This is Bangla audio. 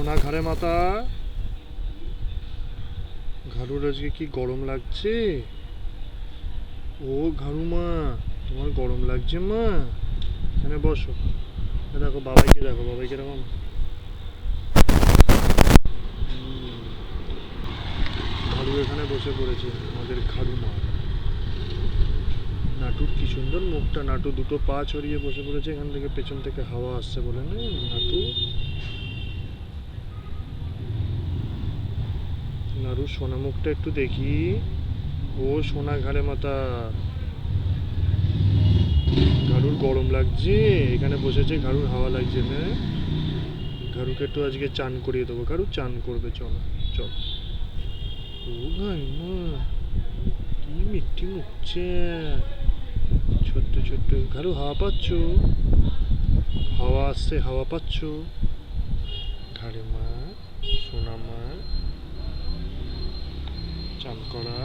সোনা ঘাড়ে মাথা। ঘাড়ুর আজকে কি গরম লাগছে? ও ঘাড়ু মা তোমার গরম লাগছে মা। এখানে বসো। দেখো, বাবাইকে দেখো, বাবাই কীরকম। ঘাড়ু এখানে বসে পড়েছে, আমাদের ঘাড়ু মা নাটুর কি সুন্দর মুখটা, নাটু দুটো পা ছড়িয়ে বসে পড়েছে, এখান থেকে পেছন থেকে হাওয়া আসছে বলে, না? নাটু? নাড়ু সোনা মুখটা একটু দেখি। ও সোনা ঘাড়ে মাথা। ঘাড়ুর গরম লাগছে, এখানে বসেছে, ঘাড়ুর হাওয়া লাগছে না ঘাড়ুকে একটু আজকে চান করিয়ে দেবো। ঘাড়ু চান করবে, চল চল। ও ভাই, মা, কি মিষ্টি মুখছে। ছোট্ট ছোট্ট, ঘাড়ু হাওয়া পাচ্ছ? হাওয়া আসছে, হাওয়া পাচ্ছ? ঘাড়ে মা শর্করা